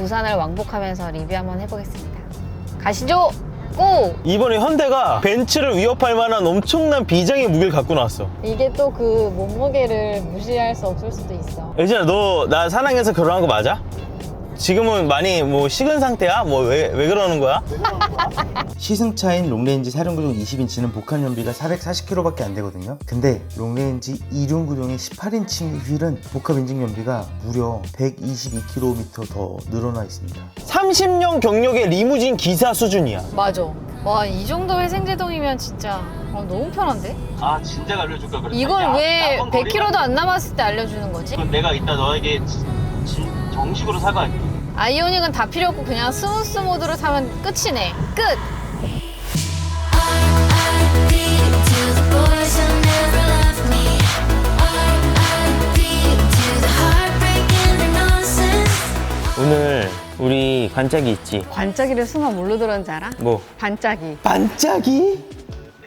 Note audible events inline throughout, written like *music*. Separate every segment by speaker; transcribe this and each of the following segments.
Speaker 1: 부산을 왕복하면서 리뷰 한번 해보겠습니다. 가시죠! 고!
Speaker 2: 이번에 현대가 벤츠를 위협할 만한 엄청난 비장의 무게를 갖고 나왔어.
Speaker 1: 이게 또 그 몸무게를 무시할 수 없을 수도 있어.
Speaker 2: 예진아, 너 나 사랑해서 결혼한 거 맞아? 지금은 많이 뭐 식은 상태야? 뭐 왜 왜 그러는 거야? *laughs*
Speaker 3: 시승차인 롱레인지 사륜구동 20인치는 복합 연비가 440km밖에 안 되거든요. 근데 롱레인지 이륜구동의 18인치 휠은 복합 인증 연비가 무려 122km 더 늘어나 있습니다.
Speaker 2: 30년 경력의 리무진 기사 수준이야.
Speaker 1: 맞아. 와, 이 정도 회생제동이면 진짜 어, 너무 편한데?
Speaker 2: 아 진작 알려줄까 그랬
Speaker 1: 이걸 왜 100km도 안 남았을 때 알려주는 거지?
Speaker 2: 그럼 내가 이따 너에게 정식으로 사과할게.
Speaker 1: 아이오닉은 다 필요 없고 그냥 스무스 모드로 타면 끝이네. 끝!
Speaker 2: 오늘 우리 관짝이 있지.
Speaker 1: 반짝이를 순간 뭘로 들었는지 알아?
Speaker 2: 뭐
Speaker 1: 반짝이.
Speaker 2: 반짝이?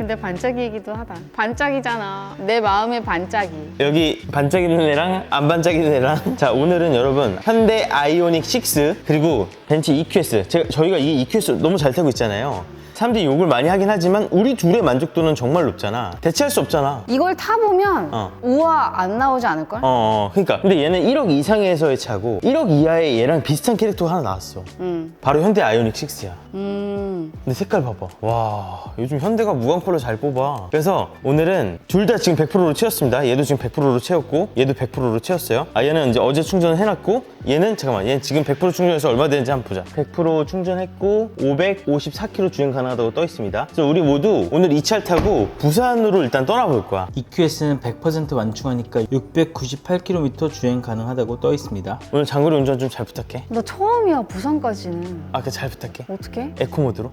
Speaker 1: 근데 반짝이기도 하다. 반짝이잖아. 내 마음의 반짝이.
Speaker 2: 여기 반짝이는 애랑 안 반짝이는 애랑 *laughs* 자 오늘은 여러분 현대 아이오닉 6 그리고 벤츠 EQS 제가, 저희가 이 EQS 너무 잘 타고 있잖아요 사람들이 욕을 많이 하긴 하지만 우리 둘의 만족도는 정말 높잖아 대체할 수 없잖아
Speaker 1: 이걸 타보면
Speaker 2: 어.
Speaker 1: 우아 안 나오지 않을걸?
Speaker 2: 어, 어 그러니까 근데 얘는 1억 이상에서의 차고 1억 이하의 얘랑 비슷한 캐릭터가 하나 나왔어
Speaker 1: 음.
Speaker 2: 바로 현대 아이오닉 6야
Speaker 1: 음.
Speaker 2: 근데 색깔 봐봐. 와, 요즘 현대가 무광 컬러 잘 뽑아. 그래서 오늘은 둘 다 지금 100%로 채웠습니다. 얘도 지금 100%로 채웠고, 얘도 100%로 채웠어요. 아, 얘는 이제 어제 충전을 해놨고, 얘는 잠깐만, 얘는 지금 100% 충전해서 얼마 되는지 한번 보자. 100% 충전했고, 554km 주행 가능 하다고 떠 있습니다. 그래서 우리 모두 오늘 이 차를 타고 부산으로 일단 떠나볼 거야.
Speaker 3: EQS는 100% 완충하니까 698km 주행 가능하다고 떠 있습니다.
Speaker 2: 오늘 장거리 운전 좀 잘 부탁해.
Speaker 1: 너 처음이야, 부산까지는.
Speaker 2: 아, 그 잘 부탁해.
Speaker 1: 어떻게?
Speaker 2: 에코 모드로.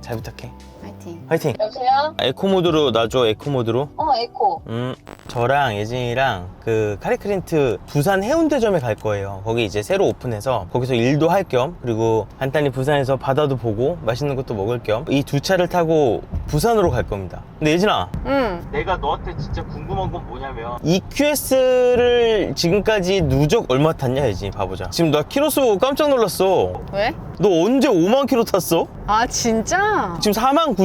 Speaker 2: 잘 부탁해.
Speaker 1: 파이팅.
Speaker 2: 화이팅.
Speaker 1: 여보세요?
Speaker 2: 에코 모드로 놔줘, 에코 모드로.
Speaker 1: 어, 에코.
Speaker 2: 음, 저랑 예진이랑 그 카리크린트 부산 해운대점에 갈 거예요. 거기 이제 새로 오픈해서 거기서 일도 할 겸 그리고 간단히 부산에서 바다도 보고 맛있는 것도 먹을 겸 이 두 차를 타고 부산으로 갈 겁니다. 근데 예진아,
Speaker 1: 응.
Speaker 2: 내가 너한테 진짜 궁금한 건 뭐냐면 EQS를 지금까지 누적 얼마 탔냐 예진이 봐보자. 지금 나 키로수 깜짝 놀랐어.
Speaker 1: 왜?
Speaker 2: 너 언제 5만 킬로 탔어?
Speaker 1: 아, 진짜?
Speaker 2: 지금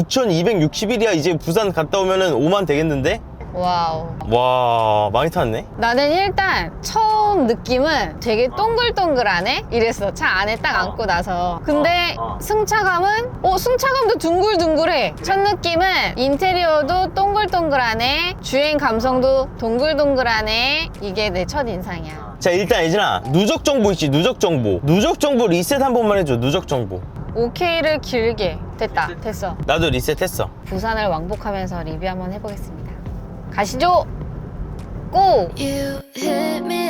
Speaker 2: 49,261이야. 이제 부산 갔다 오면은 5만 되겠는데?
Speaker 1: 와우.
Speaker 2: 와, 많이 탔네.
Speaker 1: 나는 일단 처음 느낌은 되게 동글동글하네? 이랬어. 차 안에 딱 앉고 나서. 근데
Speaker 2: 어, 어.
Speaker 1: 승차감은? 어, 승차감도 둥글둥글해. 첫 느낌은 인테리어도 동글동글하네. 주행 감성도 동글동글하네. 이게 내 첫 인상이야.
Speaker 2: 자 일단 예진아 누적 정보 있지 누적 정보 누적 정보 리셋 한 번만 해줘 누적 정보
Speaker 1: 오케이를 길게. 됐다. 됐어.
Speaker 2: 나도 리셋했어
Speaker 1: 부산을 왕복하면서 리뷰 한번 해보겠습니다. 가시죠! 고!
Speaker 4: You hit me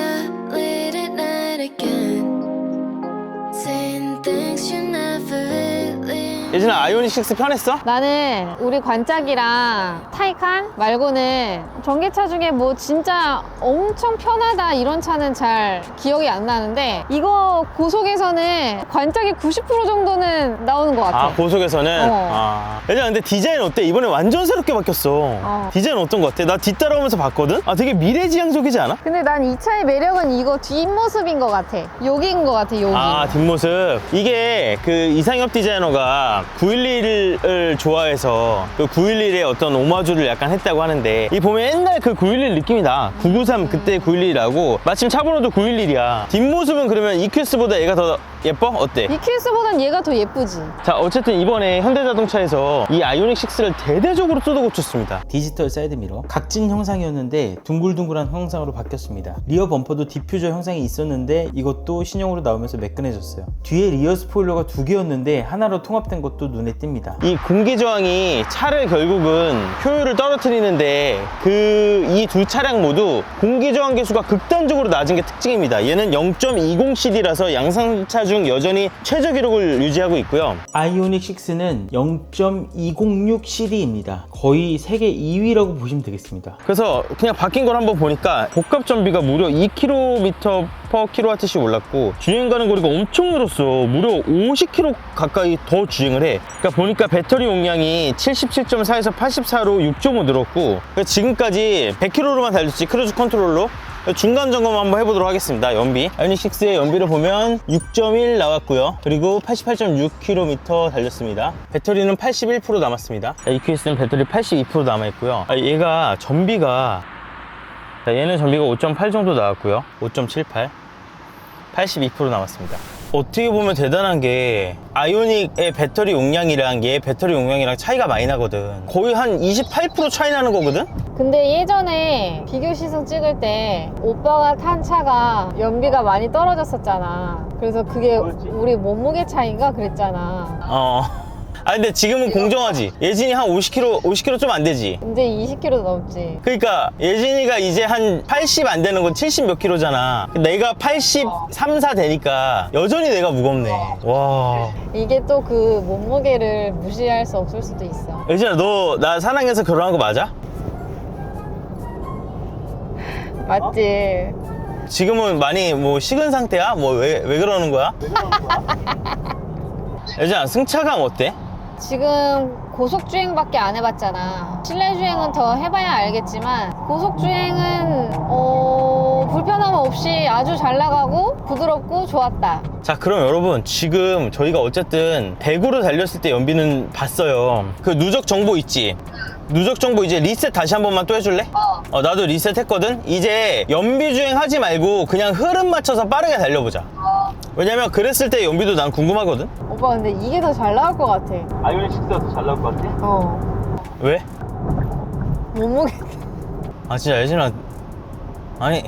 Speaker 2: 예진아 아이오닉 6 편했어?
Speaker 1: 나는 우리 관짝이랑 타이칸 말고는 전기차 중에 뭐 진짜 엄청 편하다 이런 차는 잘 기억이 안 나는데 이거 고속에서는 관짝이 90% 정도는 나오는 것 같아.
Speaker 2: 아 고속에서는?
Speaker 1: 어.
Speaker 2: 아 예진아 근데 디자인 어때? 이번에 완전 새롭게 바뀌었어
Speaker 1: 어.
Speaker 2: 디자인 어떤 거 같아? 나 뒤따라오면서 봤거든? 아 되게 미래지향적이지 않아?
Speaker 1: 근데 난 이 차의 매력은 이거 뒷모습인 것 같아. 여기인 것 같아, 여기.
Speaker 2: 아 뒷모습 이게 그 이상엽 디자이너가 911을 좋아해서 그 911의 어떤 오마주를 약간 했다고 하는데 이 보면 옛날 그 911 느낌이 나. 993 그때 911이라고. 마침 차 번호도 911이야. 뒷모습은 그러면 EQS보다 얘가 더 예뻐? 어때?
Speaker 1: 이큐스보단 얘가 더 예쁘지.
Speaker 2: 자 어쨌든 이번에 현대자동차에서 이 아이오닉 6를 대대적으로 쏟아 고쳤습니다.
Speaker 3: 디지털 사이드미러. 각진 형상이었는데 둥글둥글한 형상으로 바뀌었습니다. 리어 범퍼도 디퓨저 형상이 있었는데 이것도 신형으로 나오면서 매끈해졌어요. 뒤에 리어 스포일러가 두 개였는데 하나로 통합된 것도 눈에 띕니다
Speaker 2: 이 공기 저항이 차를 결국은 효율을 떨어뜨리는데 그 이 두 차량 모두 공기 저항 계수가 극단적으로 낮은 게 특징입니다. 얘는 0.20cd라서 양산차 중 여전히 최저 기록을 유지하고 있고요.
Speaker 3: 아이오닉 6는 0.206CD입니다 거의 세계 2위라고 보시면 되겠습니다
Speaker 2: 그래서 그냥 바뀐 걸 한번 보니까 복합 전비가 무려 2km per kWh씩 올랐고 주행 가는 거리가 엄청 늘었어. 무려 50km 가까이 더 주행을 해. 그러니까 보니까 배터리 용량이 77.4에서 84로 6.5 늘었고 그러니까 지금까지 100km로만 달렸지 크루즈 컨트롤로 중간 점검 한번 해보도록 하겠습니다. 연비. 아이오닉 6의 연비를 보면 6.1 나왔고요. 그리고 88.6km 달렸습니다. 배터리는 81% 남았습니다. 자, EQS는 배터리 82% 남아있고요. 아, 얘가 전비가 자, 얘는 전비가 5.8 정도 나왔고요. 5.78. 82% 남았습니다. 어떻게 보면 대단한 게 아이오닉의 배터리 용량이랑 얘 배터리 용량이랑 차이가 많이 나거든. 거의 한 28% 차이 나는 거거든?
Speaker 1: 근데 예전에 비교 시승 찍을 때 오빠가 탄 차가 연비가 많이 떨어졌었잖아. 그래서 그게 우리 몸무게 차이인가 그랬잖아.
Speaker 2: 어. 아 근데 지금은 공정하지. 예진이 한 50kg, 50kg 좀 안 되지.
Speaker 1: 이제 20kg 넘지.
Speaker 2: 그러니까 예진이가 이제 한 80 안 되는 건 70 몇 킬로잖아. 내가 83, 4 되니까 여전히 내가 무겁네. 와.
Speaker 1: 이게 또 그 몸무게를 무시할 수 없을 수도 있어.
Speaker 2: 예진아 너 나 사랑해서 결혼한 거 맞아? *laughs*
Speaker 1: 맞지?
Speaker 2: 지금은 많이 뭐 식은 상태야? 뭐 왜 왜 그러는 거야? *laughs* 예진아 승차감 어때?
Speaker 1: 지금 고속주행밖에 안 해봤잖아. 실내주행은 더 해봐야 알겠지만 고속주행은 어, 불편함 없이 아주 잘 나가고 부드럽고 좋았다.
Speaker 2: 자 그럼 여러분 지금 저희가 어쨌든 100으로 달렸을 때 연비는 봤어요 그 누적 정보 있지 누적 정보 이제 리셋 다시 한 번만 또 해줄래? 어. 나도 리셋 했거든 이제 연비 주행 하지 말고 그냥 흐름 맞춰서 빠르게 달려보자 왜냐면 그랬을 때 연비도 난 궁금하거든
Speaker 1: 오빠 근데 이게 더 잘 나올 것 같아.
Speaker 2: 아이오닉 6가 더 잘 나올 것 같아?
Speaker 1: 어.
Speaker 2: 왜?
Speaker 1: 몸무게.
Speaker 2: 아 진짜 예진아 아니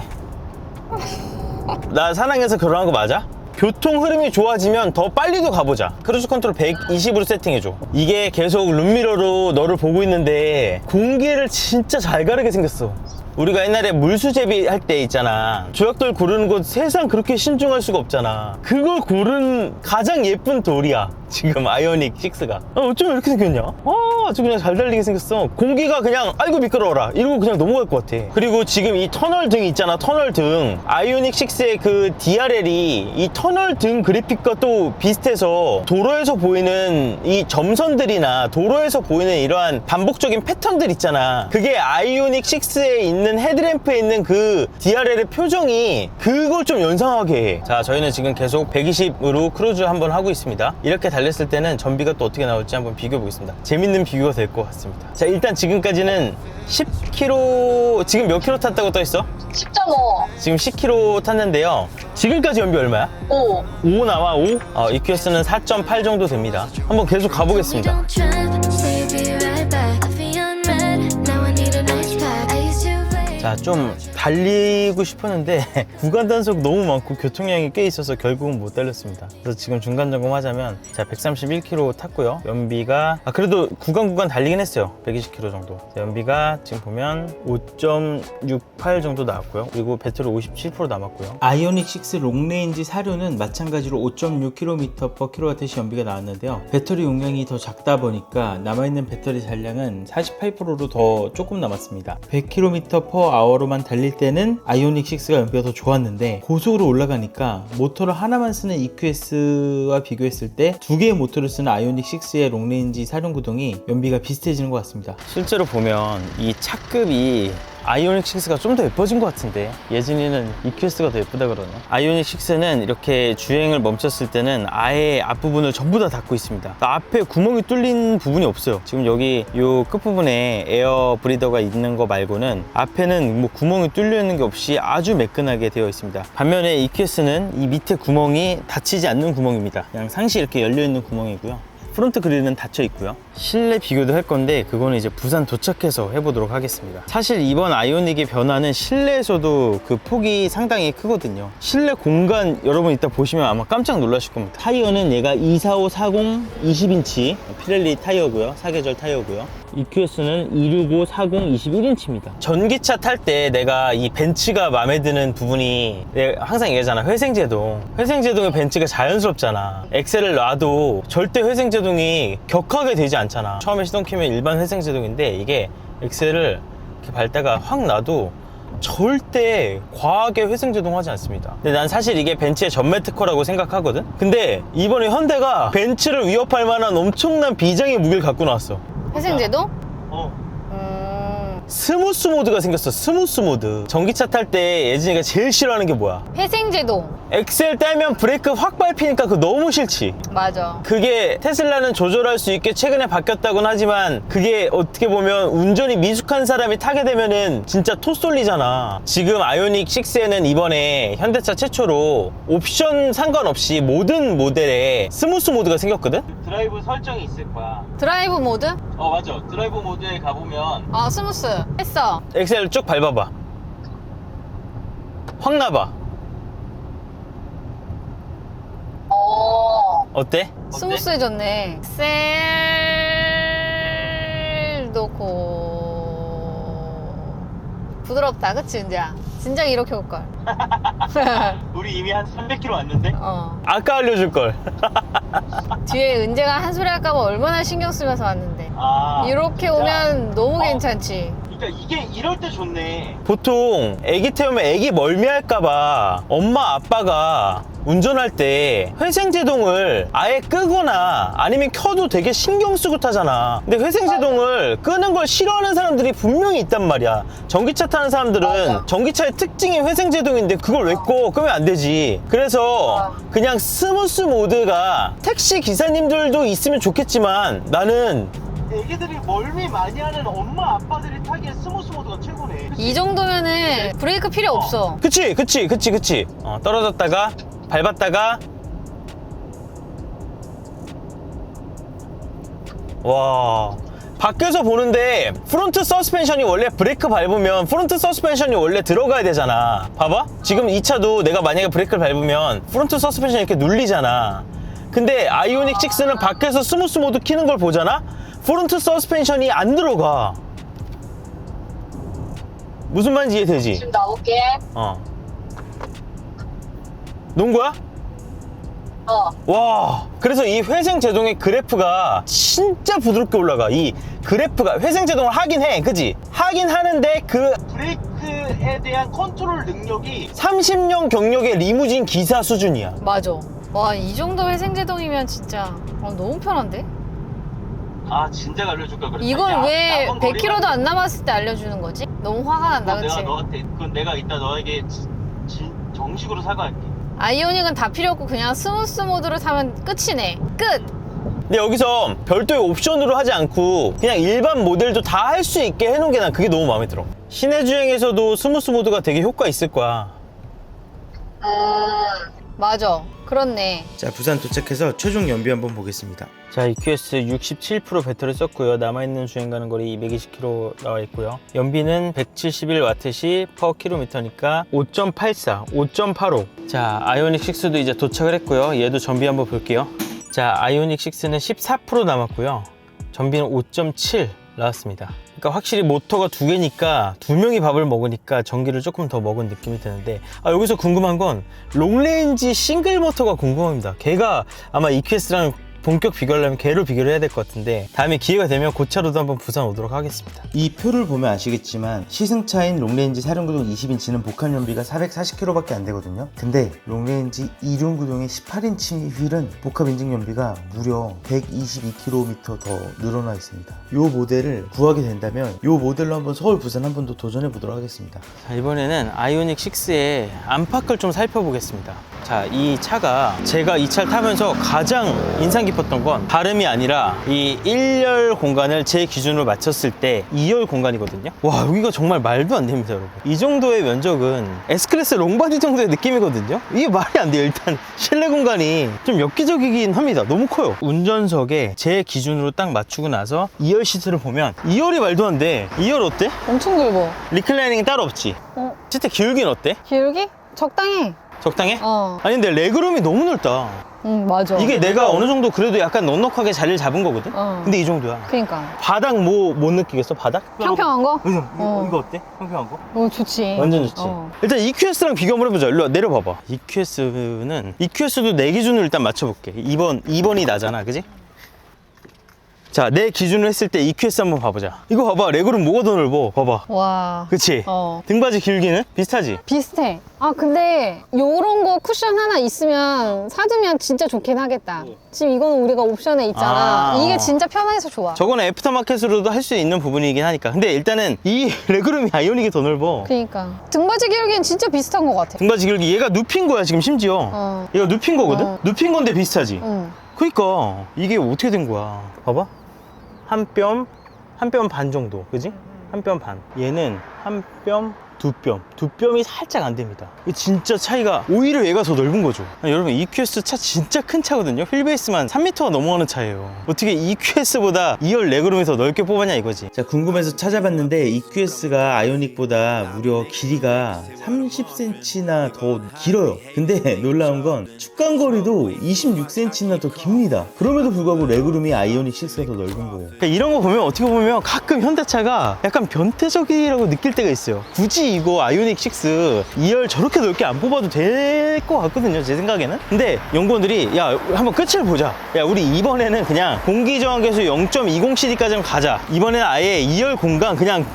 Speaker 2: 나 사랑해서 결혼한 거 맞아? 교통 흐름이 좋아지면 더 빨리도 가보자 크루즈 컨트롤 120으로 세팅해줘 이게 계속 룸미러로 너를 보고 있는데 공기를 진짜 잘 가르게 생겼어 우리가 옛날에 물수제비 할 때 있잖아. 조약돌 고르는 거 세상 그렇게 신중할 수가 없잖아. 그걸 고른 가장 예쁜 돌이야 지금 아이오닉 6가. 어, 어쩜 이렇게 생겼냐? 아 아주 그냥 잘 달리게 생겼어. 공기가 그냥 아이고 미끄러워라. 이러고 그냥 넘어갈 것 같아. 그리고 지금 이 터널 등 있잖아 터널 등. 아이오닉 6의 그 DRL이 이 터널 등 그래픽과 또 비슷해서 도로에서 보이는 이 점선들이나 도로에서 보이는 이러한 반복적인 패턴들 있잖아. 그게 아이오닉 6에 있는 헤드램프에 있는 그 DRL의 표정이 그걸 좀 연상하게 해. 자 저희는 지금 계속 120으로 크루즈 한번 하고 있습니다. 이렇게 달렸을 때는 전비가 또 어떻게 나올지 한번 비교해 보겠습니다 재밌는 비교가 될 것 같습니다 자 일단 지금까지는 10km 지금 몇 킬로 탔다고 떠 있어?
Speaker 5: 10.5,
Speaker 2: 지금 10km 탔는데요 지금까지 연비 얼마야?
Speaker 5: 5.
Speaker 2: 5 나와 5? 어, EQS는 4.8 정도 됩니다 한번 계속 가보겠습니다 자, 좀 달리고 싶었는데 *laughs* 구간 단속 너무 많고 교통량이 꽤 있어서 결국은 못 달렸습니다. 그래서 지금 중간 점검 하자면 자, 131km 탔고요. 연비가 아, 그래도 구간 구간 달리긴 했어요. 120km 정도. 자, 연비가 지금 보면 5.68 정도 나왔고요. 그리고 배터리 57% 남았고요.
Speaker 3: 아이오닉 6 롱레인지 사료는 마찬가지로 5.6km/kWh 연비가 나왔는데요. 배터리 용량이 더 작다 보니까 남아있는 배터리 잔량은 48%로 더 조금 남았습니다. 100km/h 로만 달릴 때는 아이오닉 6가 연비가 더 좋았는데 고속으로 올라가니까 모터를 하나만 쓰는 EQS와 비교했을 때 두 개의 모터를 쓰는 아이오닉 6의 롱레인지 사륜 구동이 연비가 비슷해지는 것 같습니다.
Speaker 2: 실제로 보면 이 차급이 아이오닉 6가 좀 더 예뻐진 것 같은데. 예진이는 EQS가 더 예쁘다 그러네. 아이오닉 6는 이렇게 주행을 멈췄을 때는 아예 앞부분을 전부 다 닫고 있습니다. 앞에 구멍이 뚫린 부분이 없어요. 지금 여기 요 끝부분에 에어 브리더가 있는 거 말고는 앞에는 뭐 구멍이 뚫려 있는 게 없이 아주 매끈하게 되어 있습니다. 반면에 EQS는 이 밑에 구멍이 닫히지 않는 구멍입니다. 그냥 상시 이렇게 열려 있는 구멍이고요. 프론트 그릴은 닫혀 있고요. 실내 비교도 할 건데 그거는 이제 부산 도착해서 해보도록 하겠습니다. 사실 이번 아이오닉의 변화는 실내에서도 그 폭이 상당히 크거든요. 실내 공간 여러분 이따 보시면 아마 깜짝 놀라실 겁니다. 타이어는 얘가 245, 40, 20인치 피렐리 타이어고요. 사계절 타이어고요. EQS는 265, 40, 21인치입니다. 전기차 탈 때 내가 이 벤츠가 마음에 드는 부분이 항상 얘기하잖아. 회생제동. 회생제동의 벤츠가 자연스럽잖아. 엑셀을 놔도 절대 회생제동이 격하게 되지 않 잖아. 처음에 시동 키면 일반 회생제동인데 이게 엑셀을 이렇게 밟다가 확 놔도 절대 과하게 회생 제동 하지 않습니다. 근데 난 사실 이게 벤츠의 전매 특허라고 생각하거든? 근데 이번에 현대가 벤츠를 위협할 만한 엄청난 비장의 무게를 갖고 나왔어.
Speaker 1: 회생 제동?
Speaker 2: 어.
Speaker 1: 음,
Speaker 2: 스무스 모드가 생겼어 스무스 모드 전기차 탈 때 예진이가 제일 싫어하는 게 뭐야
Speaker 1: 회생제동.
Speaker 2: 엑셀 떼면 브레이크 확 밟히니까 그거 너무 싫지
Speaker 1: 맞아.
Speaker 2: 그게 테슬라는 조절할 수 있게 최근에 바뀌었다곤 하지만 그게 어떻게 보면 운전이 미숙한 사람이 타게 되면은 진짜 토 쏠리잖아. 지금 아이오닉 6에는 이번에 현대차 최초로 옵션 상관없이 모든 모델에 스무스 모드가 생겼거든? 드라이브 설정이 있을 거야.
Speaker 1: 드라이브 모드?
Speaker 2: 어, 맞아. 드라이브 모드에 가보면
Speaker 1: 어, 스무스. 했어.
Speaker 2: 엑셀 쭉 밟아봐. 확 나봐.
Speaker 1: 어.
Speaker 2: 어때?
Speaker 1: 스무스해졌네. 셀 놓고 부드럽다, 그치 은지야? 진작 이렇게 올 걸. *laughs*
Speaker 2: 우리 이미 한 300km 왔는데?
Speaker 1: 어.
Speaker 2: 아까 알려줄 걸. *laughs*
Speaker 1: 뒤에 은재가 한 소리 할까봐 얼마나 신경 쓰면서 왔는데.
Speaker 2: 아,
Speaker 1: 이렇게
Speaker 2: 진짜?
Speaker 1: 오면 너무
Speaker 2: 어.
Speaker 1: 괜찮지.
Speaker 2: 그러니까 이게 이럴 때 좋네. 보통 애기 태우면 애기 멀미할까봐 엄마 아빠가 운전할 때 회생제동을 아예 끄거나 아니면 켜도 되게 신경 쓰고 타잖아. 근데 회생제동을 끄는 걸 싫어하는 사람들이 분명히 있단 말이야. 전기차 타는 사람들은 전기차의 특징이 회생제동인데 그걸 왜 꺼? 끄면 안 되지. 그래서 그냥 스무스 모드가 택시 기사님들도 있으면 좋겠지만 나는
Speaker 5: 애기들이 멀미 많이 하는 엄마 아빠들이 타기에 스무스 모드가 최고네.
Speaker 1: 이 정도면은 브레이크 필요 없어.
Speaker 2: 그치 그치 그치 그치. 어, 떨어졌다가 밟았다가. 와. 밖에서 보는데 프론트 서스펜션이 원래 브레이크 밟으면 프론트 서스펜션이 원래 들어가야 되잖아. 봐봐. 지금 이 차도 내가 만약에 브레이크를 밟으면 프론트 서스펜션이 이렇게 눌리잖아. 근데 아이오닉 6는 밖에서 스무스 모드 키는 걸 보잖아 프론트 서스펜션이 안 들어가 무슨 말인지 이해되지?
Speaker 1: 지금 나올게.
Speaker 2: 어. 놓은 거야?
Speaker 1: 어.
Speaker 2: 와, 그래서 이 회생 제동의 그래프가 진짜 부드럽게 올라가. 이 그래프가 회생 제동을 하긴 해, 그지? 하긴 하는데 그
Speaker 5: 브레이크에 대한 컨트롤 능력이
Speaker 2: 30년 경력의 리무진 기사 수준이야.
Speaker 1: 맞아. 와, 이 정도 회생제동이면 진짜 어, 너무 편한데?
Speaker 5: 아 진작 알려줄까 그랬다.
Speaker 1: 이걸
Speaker 5: 야,
Speaker 1: 왜
Speaker 5: 나쁜
Speaker 1: 100km도
Speaker 5: 거리가-
Speaker 1: 안 남았을 때 알려주는 거지? 너무 화가 난다, 그치?
Speaker 5: 내가 너한테 그건 내가 이따 너에게 지- 지- 정식으로 사과할게.
Speaker 1: 아이오닉은 다 필요 없고 그냥 스무스 모드로 타면 끝이네. 끝!
Speaker 2: 근데 여기서 별도의 옵션으로 하지 않고 그냥 일반 모델도 다 할 수 있게 해놓은 게 난 그게 너무 마음에 들어. 시내 주행에서도 스무스 모드가 되게 효과 있을 거야.
Speaker 1: 맞아. 그렇네.
Speaker 3: 자 부산 도착해서 최종 연비 한번 보겠습니다.
Speaker 2: 자, EQS 67% 배터리 썼고요. 남아있는 주행 가는 거리 220km 나와 있고요. 연비는 171W시 per 킬로미터니까 5.84, 5.85. 자, 아이오닉 6도 이제 도착을 했고요. 얘도 전비 한번 볼게요. 자, 아이오닉 6는 14% 남았고요. 전비는 5.7 나왔습니다. 그러니까 확실히 모터가 두 개니까 두 명이 밥을 먹으니까 전기를 조금 더 먹은 느낌이 드는데 아, 여기서 궁금한 건 롱레인지 싱글 모터가 궁금합니다. 걔가 아마 EQS랑 본격 비교하려면 걔로 비교를 해야 될 것 같은데 다음에 기회가 되면 고차로도 한번 부산 오도록 하겠습니다.
Speaker 3: 이 표를 보면 아시겠지만 시승차인 롱레인지 4륜구동 20인치는 복합 연비가 440km밖에 안 되거든요. 근데 롱레인지 2륜구동의 18인치 휠은 복합 인증 연비가 무려 122km 더 늘어나 있습니다. 이 모델을 구하게 된다면 이 모델로 한번 서울 부산 한번 더 도전해 보도록 하겠습니다.
Speaker 2: 자, 이번에는 아이오닉 6의 안팎을 좀 살펴보겠습니다. 자, 이 차가 제가 이 차를 타면서 가장 인상 깊었던 건 다름이 아니라 이 1열 공간을 제 기준으로 맞췄을 때 2열 공간이거든요. 와, 여기가 정말 말도 안 됩니다, 여러분. 이 정도의 면적은 S클래스 롱바디 정도의 느낌이거든요. 이게 말이 안 돼요, 일단. *laughs* 실내 공간이 좀 엽기적이긴 합니다. 너무 커요. 운전석에 제 기준으로 딱 맞추고 나서 2열 시트를 보면 2열이 말도 안 돼. 2열 어때?
Speaker 1: 엄청 굵어.
Speaker 2: 리클라이닝 따로 없지?
Speaker 1: 어,
Speaker 2: 시트 기울긴 어때?
Speaker 1: 기울기? 적당해.
Speaker 2: 적당해?
Speaker 1: 어.
Speaker 2: 아니 근데 레그룸이 너무 넓다
Speaker 1: 응, 맞아.
Speaker 2: 이게 내가 어느 정도 그래도 약간 넉넉하게 자리를 잡은 거거든?
Speaker 1: 어.
Speaker 2: 근데 이 정도야
Speaker 1: 그니까.
Speaker 2: 바닥 뭐 못 느끼겠어 바닥?
Speaker 1: 평평한 거?
Speaker 2: 이거, 이거,
Speaker 1: 어.
Speaker 2: 이거 어때? 평평한 거?
Speaker 1: 어, 좋지.
Speaker 2: 완전 좋지
Speaker 1: 어.
Speaker 2: 일단 EQS랑 비교 한번 해보자 일로 와 내려봐봐 EQS는 EQS도 내 기준으로 일단 맞춰볼게 2번 2번이 나잖아 그지? 자, 내 기준으로 했을 때 EQS 한번 봐보자. 이거 봐봐. 레그룸 뭐가 더 넓어. 봐봐.
Speaker 1: 와.
Speaker 2: 그치?
Speaker 1: 어.
Speaker 2: 등받이 길기는 비슷하지?
Speaker 1: 비슷해. 아, 근데 요런 거 쿠션 하나 있으면 사두면 진짜 좋긴 하겠다. 지금 이거는 우리가 옵션에 있잖아.
Speaker 2: 아,
Speaker 1: 이게
Speaker 2: 어.
Speaker 1: 진짜 편해서 좋아.
Speaker 2: 저거는 애프터마켓으로도 할 수 있는 부분이긴 하니까. 근데 일단은 이 *laughs* 레그룸이 아이오닉이 더 넓어.
Speaker 1: 그니까. 등받이 길기는 진짜 비슷한 것 같아.
Speaker 2: 등받이 길기 얘가 눕힌 거야 지금 심지어.
Speaker 1: 어.
Speaker 2: 얘가 눕힌 거거든?
Speaker 1: 어.
Speaker 2: 눕힌 건데 비슷하지?
Speaker 1: 응.
Speaker 2: 그니까 이게 어떻게 된 거야 봐봐 한 뼘 한 뼘 반 정도 그지? 한 뼘 반. 얘는 한 뼘 두뼘 두 뼘이 살짝 안 됩니다. 진짜 차이가 오히려 얘가 더 넓은 거죠. 아니, 여러분 EQS 차 진짜 큰 차거든요. 휠베이스만 3m가 넘어가는 차예요. 어떻게 EQS보다 2열 레그룸이 더 넓게 뽑았냐 이거지.
Speaker 3: 자 궁금해서 찾아봤는데 EQS가 아이오닉보다 무려 길이가 30cm나 더 길어요. 근데 *laughs* 놀라운 건 축간 거리도 26cm나 더 깁니다. 그럼에도 불구하고 레그룸이 아이오닉 6가 더 넓은 거예요.
Speaker 2: 그러니까 이런 거 보면 어떻게 보면 가끔 현대차가 약간 변태적이라고 느낄 때가 있어요. 굳이 이거 아이오닉 6 2열 저렇게 넓게 안 뽑아도 될 것 같거든요, 제 생각에는. 근데 연구원들이 야 한번 끝을 보자. 야 우리 이번에는 그냥 공기저항계수 0.20cd까지만 가자. 이번에는 아예 2열 공간 그냥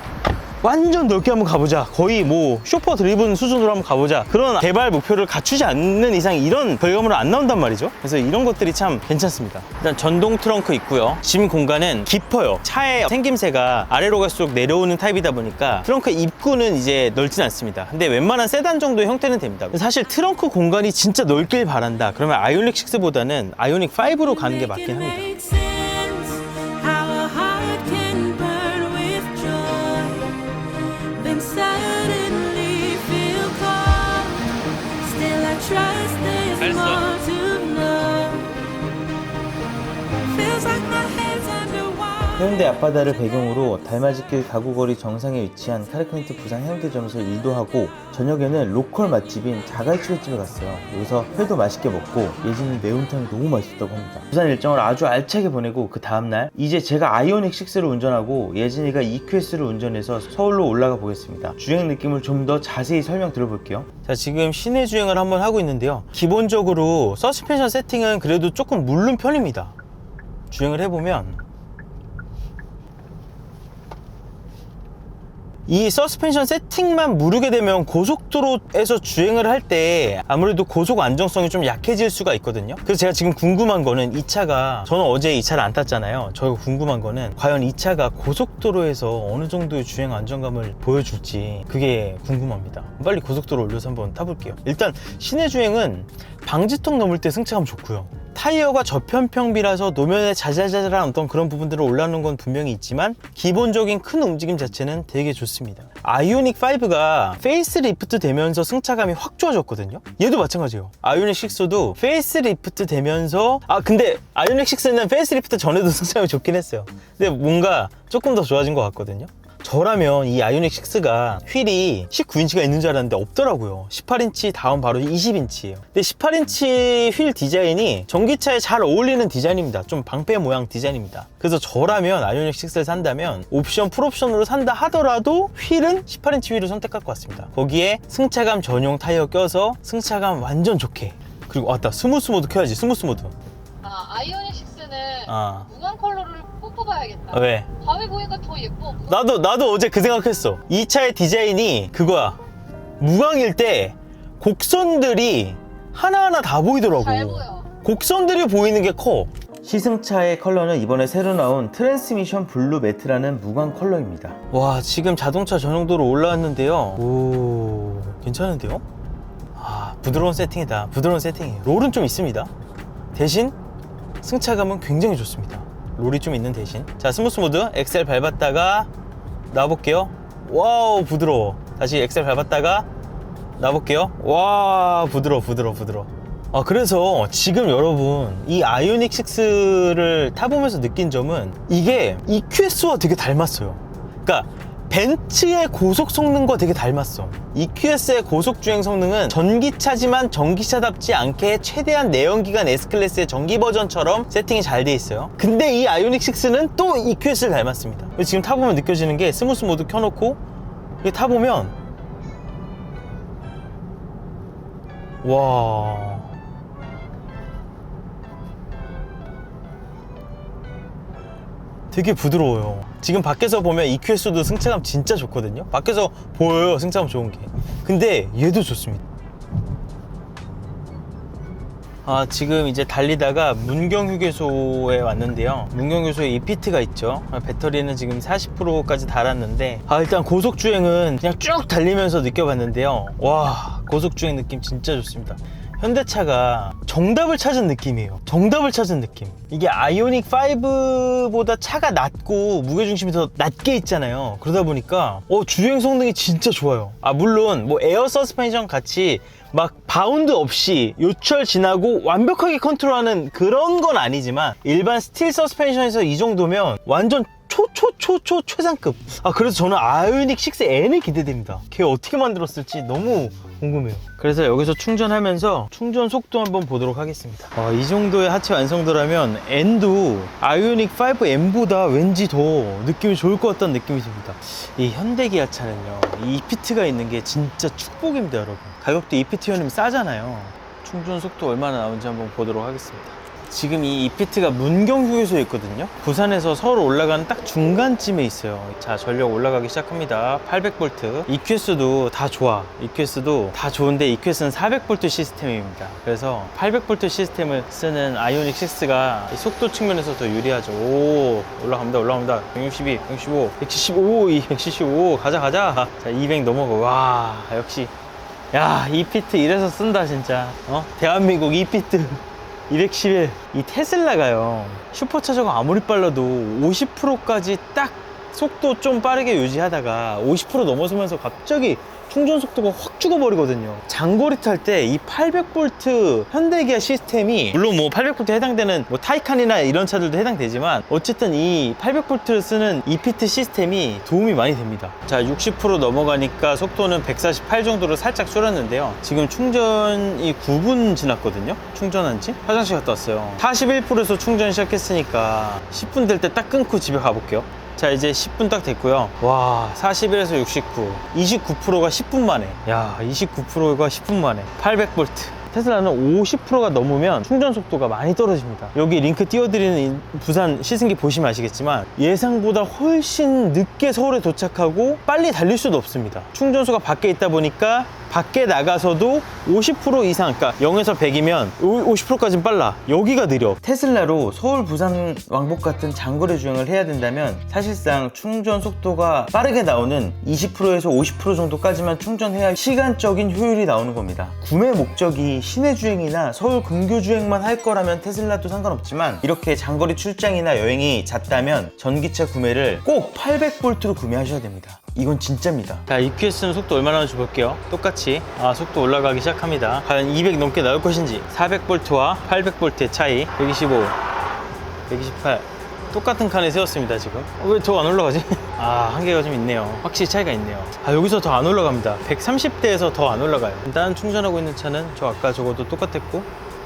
Speaker 2: 완전 넓게 한번 가보자. 거의 뭐 쇼퍼 드리븐 수준으로 한번 가보자. 그런 개발 목표를 갖추지 않는 이상 이런 결과물은 안 나온단 말이죠. 그래서 이런 것들이 참 괜찮습니다. 일단 전동 트렁크 있고요. 짐 공간은 깊어요. 차의 생김새가 아래로 갈수록 내려오는 타입이다 보니까 트렁크 입구는 이제 넓진 않습니다. 근데 웬만한 세단 정도의 형태는 됩니다. 사실 트렁크 공간이 진짜 넓길 바란다. 그러면 아이오닉 6보다는 아이오닉 5로 가는 게 맞긴 합니다.
Speaker 6: Alles Gute.
Speaker 3: 해운대 앞바다를 배경으로 달맞이길 가구거리 정상에 위치한 카르크니트 부산 해운대점에서 일도 하고 저녁에는 로컬 맛집인 자갈치회집에 갔어요. 여기서 회도 맛있게 먹고 예진이 매운탕이 너무 맛있었다고 합니다. 부산 일정을 아주 알차게 보내고 그 다음날 이제 제가 아이오닉 6를 운전하고 예진이가 EQS를 운전해서 서울로 올라가 보겠습니다. 주행 느낌을 좀 더 자세히 설명 들어볼게요.
Speaker 2: 자 지금 시내 주행을 한번 하고 있는데요 기본적으로 서스펜션 세팅은 그래도 조금 물른 편입니다 주행을 해보면 이 서스펜션 세팅만 무르게 되면 고속도로에서 주행을 할 때 아무래도 고속 안정성이 좀 약해질 수가 있거든요. 그래서 제가 지금 궁금한 거는 이 차가 저는 어제 이 차를 안 탔잖아요. 저희가 궁금한 거는 과연 이 차가 고속도로에서 어느 정도의 주행 안정감을 보여줄지 그게 궁금합니다. 빨리 고속도로 올려서 한번 타볼게요. 일단 시내 주행은 방지턱 넘을 때 승차감 좋고요 타이어가 저편평비라서 노면에 자잘자잘한 어떤 그런 부분들을 올라오는 건 분명히 있지만 기본적인 큰 움직임 자체는 되게 좋습니다. 아이오닉 5가 페이스리프트 되면서 승차감이 확 좋아졌거든요. 얘도 마찬가지예요. 아이오닉 6도 페이스리프트 되면서 아 근데 아이오닉 6는 페이스리프트 전에도 *laughs* 승차감이 좋긴 했어요. 근데 뭔가 조금 더 좋아진 것 같거든요. 저라면 이 아이오닉 6가 휠이 19인치가 있는 줄 알았는데 없더라고요. 18인치 다음 바로 20인치예요. 근데 18인치 휠 디자인이 전기차에 잘 어울리는 디자인입니다. 좀 방패 모양 디자인입니다. 그래서 저라면 아이오닉 6를 산다면 옵션 풀옵션으로 산다 하더라도 휠은 18인치 휠을 선택할 것 같습니다. 거기에 승차감 전용 타이어 껴서 승차감 완전 좋게 그리고 왔다 스무스 모드 켜야지 스무스 모드
Speaker 1: 아, 아이오닉 6는
Speaker 2: 아
Speaker 1: 무광 뽑아야겠다.
Speaker 2: 왜?
Speaker 1: 밤에 보니까 더 예뻐.
Speaker 2: 나도 나도 어제 그 생각했어. 이 차의 디자인이 그거야. 무광일 때 곡선들이 하나하나 다 보이더라고. 곡선들이 보이는 게 커.
Speaker 3: 시승차의 컬러는 이번에 새로 나온 트랜스미션 블루 매트라는 무광 컬러입니다.
Speaker 2: 와 지금 자동차 전용도로 올라왔는데요. 오 괜찮은데요? 아 부드러운 세팅이다. 부드러운 세팅이에요. 롤은 좀 있습니다. 대신 승차감은 굉장히 좋습니다. 롤이 좀 있는 대신 자 스무스 모드 엑셀 밟았다가 놔볼게요. 와우 부드러워. 다시 엑셀 밟았다가 놔볼게요. 와 부드러워 부드러워 부드러워. 아 그래서 지금 여러분 이 아이오닉 6를 타보면서 느낀 점은 이게 EQS와 되게 닮았어요. 그러니까 벤츠의 고속 성능과 되게 닮았어. EQS의 고속 주행 성능은 전기차지만 전기차답지 않게 최대한 내연기관 S클래스의 전기 버전처럼 세팅이 잘 돼 있어요. 근데 이 아이오닉 6는 또 EQS를 닮았습니다. 지금 타보면 느껴지는 게 스무스 모드 켜놓고 타보면 와. 되게 부드러워요. 지금 밖에서 보면 EQS도 승차감 진짜 좋거든요. 밖에서 보여요, 승차감 좋은 게. 근데 얘도 좋습니다. 아, 지금 이제 달리다가 문경휴게소에 왔는데요. 문경휴게소에 이피트가 있죠. 아, 배터리는 지금 40%까지 달았는데, 아, 일단 고속주행은 그냥 쭉 달리면서 느껴봤는데요. 와, 고속주행 느낌 진짜 좋습니다. 현대차가 정답을 찾은 느낌이에요. 정답을 찾은 느낌. 이게 아이오닉 5보다 차가 낮고 무게중심이 더 낮게 있잖아요. 그러다 보니까 어, 주행 성능이 진짜 좋아요. 아, 물론 뭐 에어 서스펜션 같이 막 바운드 없이 요철 지나고 완벽하게 컨트롤하는 그런 건 아니지만 일반 스틸 서스펜션에서 이 정도면 완전 초초초초 최상급 아 그래서 저는 아이오닉 6N이 기대됩니다 걔 어떻게 만들었을지 너무 궁금해요. 그래서 여기서 충전하면서 충전 속도 한번 보도록 하겠습니다. 아, 이 정도의 하체 완성도라면 N도 아이오닉 5N보다 왠지 더 느낌이 좋을 것 같다는 느낌이 듭니다. 이 현대 기아차는요 이 이피트가 있는 게 진짜 축복입니다 여러분. 가격도 이피트요님 싸잖아요. 충전 속도 얼마나 나오는지 한번 보도록 하겠습니다 지금 이 이피트가 문경 휴게소에 있거든요. 부산에서 서울 올라가는 딱 중간쯤에 있어요. 자, 전력 올라가기 시작합니다. 800V. EQS도 다 좋아. EQS도 다 좋은데 EQS는 400V 시스템입니다. 그래서 800V 시스템을 쓰는 아이오닉 6가 속도 측면에서 더 유리하죠. 오, 올라갑니다. 올라갑니다. 162, 165, 175, 175. 가자, 가자. 자, 200 넘어가. 와, 역시. 야, 이피트 이래서 쓴다, 진짜. 어? 대한민국 이피트. 211. 이 테슬라가요. 슈퍼차저가 아무리 빨라도 50%까지 딱 속도 좀 빠르게 유지하다가 50% 넘어서면서 갑자기 충전 속도가 확 죽어버리거든요. 장거리 탈 때 이 800V 현대기아 시스템이 물론 뭐 800V 해당되는 뭐 타이칸이나 이런 차들도 해당되지만 어쨌든 이 800V를 쓰는 이피트 시스템이 도움이 많이 됩니다. 자, 60% 넘어가니까 속도는 148 정도로 살짝 줄었는데요. 지금 충전이 9분 지났거든요. 충전한 지 화장실 갔다 왔어요. 41%에서 충전 시작했으니까 10분 될 때 딱 끊고 집에 가볼게요. 자 이제 10분 딱 됐고요. 와 41에서 69 29%가 10분 만에. 야 29%가 10분 만에. 800V 테슬라는 50%가 넘으면 충전 속도가 많이 떨어집니다. 여기 링크 띄워드리는 이 부산 시승기 보시면 아시겠지만 예상보다 훨씬 늦게 서울에 도착하고 빨리 달릴 수도 없습니다. 충전소가 밖에 있다 보니까 밖에 나가서도 50% 이상, 그러니까 0에서 100이면 50%까지는 빨라. 여기가 느려. 테슬라로 서울, 부산 왕복 같은 장거리 주행을 해야 된다면 사실상 충전 속도가 빠르게 나오는 20%에서 50% 정도까지만 충전해야 시간적인 효율이 나오는 겁니다. 구매 목적이 시내 주행이나 서울 근교 주행만 할 거라면 테슬라도 상관없지만 이렇게 장거리 출장이나 여행이 잦다면 전기차 구매를 꼭 800V로 구매하셔야 됩니다. 이건 진짜입니다. 자, EQS는 속도 얼마나 나오는지 볼게요. 똑같이 아, 속도 올라가기 시작합니다. 과연 200 넘게 나올 것인지 400V와 800V의 차이 125, 128 똑같은 칸에 세웠습니다 지금 어, 왜더 안 올라가지? *laughs* 아 한계가 좀 있네요 확실히 차이가 있네요 아 여기서 더 안 올라갑니다 130대에서 더 안 올라가요 일단 충전하고 있는 차는 저 아까 저것도 똑같았고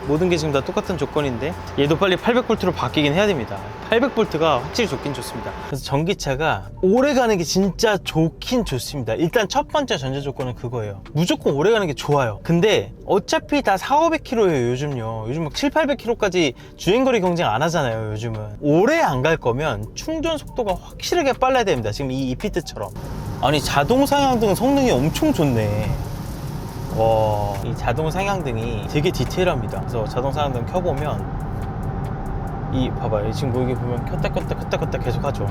Speaker 2: 모든 게 지금 다 똑같은 조건인데 얘도 빨리 800V로 바뀌긴 해야 됩니다. 800V가 확실히 좋긴 좋습니다. 그래서 전기차가 오래 가는 게 진짜 좋긴 좋습니다. 일단 첫 번째 전제 조건은 그거예요. 무조건 오래 가는 게 좋아요. 근데 어차피 다 4, 500km예요 요즘요. 요즘 막 7, 800km까지 주행거리 경쟁 안 하잖아요 요즘은. 오래 안 갈 거면 충전 속도가 확실하게 빨라야 됩니다. 지금 이 이피트처럼. 아니 자동 상향등 성능이 엄청 좋네 와, 이 자동 상향등이 되게 디테일합니다. 그래서 자동 상향등 켜보면 이 봐봐요. 지금 뭐 이게 보면 켰다 켰다 켰다 켰다 계속 하죠.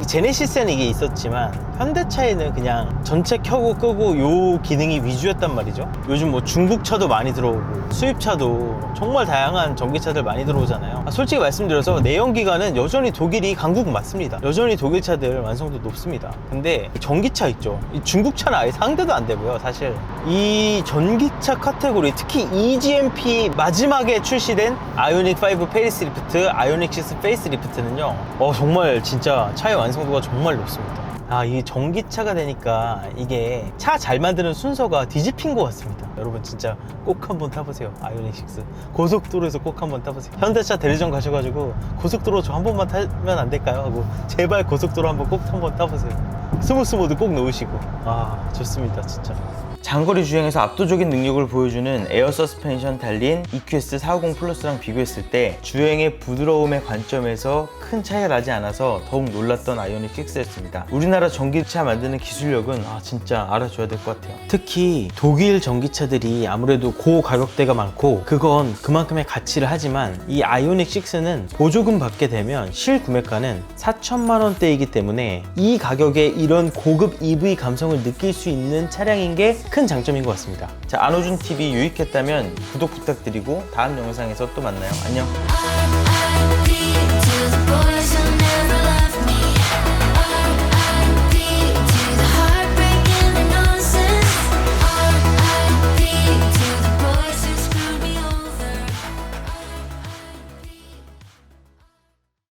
Speaker 2: 이 제네시스에는 이게 있었지만 현대차에는 그냥 전체 켜고 끄고 요 기능이 위주였단 말이죠. 요즘 뭐 중국차도 많이 들어오고 수입차도 정말 다양한 전기차들 많이 들어오잖아요. 아, 솔직히 말씀드려서 내연기관은 여전히 독일이 강국 맞습니다. 여전히 독일 차들 완성도 높습니다. 근데 전기차 있죠. 이 중국차는 아예 상대도 안 되고요. 사실 이 전기차 카테고리 특히 EGMP 마지막에 출시된 아이오닉 5 페이스리프트, 아이오닉 6 페이스리프트는요. 어 정말 진짜 차의 완 성도가 정말 높습니다. 아, 이 전기차가 되니까 이게 차 잘 만드는 순서가 뒤집힌 것 같습니다. 여러분 진짜 꼭 한번 타보세요. 아이오닉 6. 고속도로에서 꼭 한번 타보세요. 현대차 대리점 가셔가지고 고속도로 저 한 번만 타면 안 될까요? 하고 제발 고속도로 한번 꼭 한번 타보세요. 스무스 모드 꼭 넣으시고. 아, 좋습니다. 진짜. 장거리 주행에서 압도적인 능력을 보여주는 에어 서스펜션 달린 EQS 450 플러스랑 비교했을 때 주행의 부드러움의 관점에서 큰 차이가 나지 않아서 더욱 놀랐던 아이오닉 6였습니다. 우리나라 전기차 만드는 기술력은 아, 진짜 알아줘야 될 것 같아요. 특히 독일 전기차들이 아무래도 고 가격대가 많고 그건 그만큼의 가치를 하지만 이 아이오닉 6는 보조금 받게 되면 실구매가는 4천만 원대이기 때문에 이 가격에 이런 고급 EV 감성을 느낄 수 있는 차량인 게큰 장점인 것 같습니다. 자, 안호준 TV 유익했다면 구독 부탁드리고 다음 영상에서 또 만나요. 안녕.